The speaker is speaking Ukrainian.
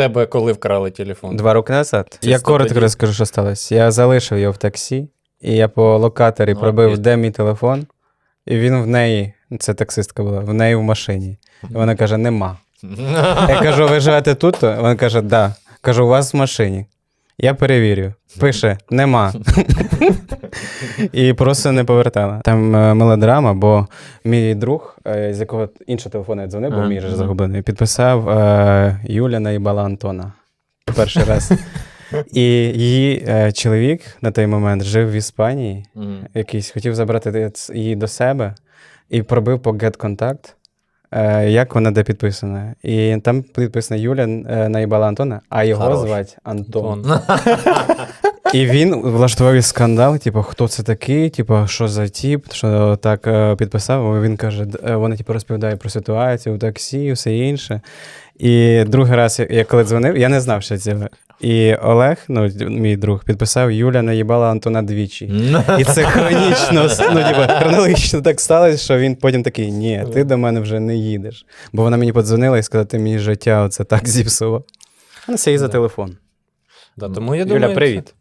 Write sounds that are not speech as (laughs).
тебе коли вкрали телефон? Два роки назад. я Чисто коротко розкажу, що сталося. Я залишив його в таксі, і я по локаторі Ну, пробив, де мій телефон, і він в неї, це таксистка була, в неї в машині. І вона каже: нема. (laughs) Я кажу, ви живете тут? Вона каже, да. Кажу, у вас в машині. Я перевірю. Пише, нема. І просто не повертала. Там е, мелодрама, бо мій друг, е, з якого іншого телефону я дзвонив, бо мій вже ага. загублений, підписав е, Юля наїбала Антона. Перший раз. І її е, чоловік на той момент жив в Іспанії, Мгм. якийсь хотів забрати ц- її до себе і пробив по е, як вона де підписана. І там підписана Юля е, наїбала Антона, а його Хорош. звати Антон. (laughs) І він влаштував скандал, типу, хто це такий, типу, що за тіп, що так е, підписав. Він каже, е, вона типу, розповідає про ситуацію в таксі і все інше. І другий раз, я- коли дзвонив, я не знав, що це. І Олег, ну, мій друг, підписав Юля наїбала Антона двічі. І це хронічно, ну, типу, хронологічно так сталося, що він потім такий: ні, ти до мене вже не їдеш. Бо вона мені подзвонила і сказала, ти мені життя оце так зіпсував. Це і за телефон. Да, тому я Юля, думаю, привіт.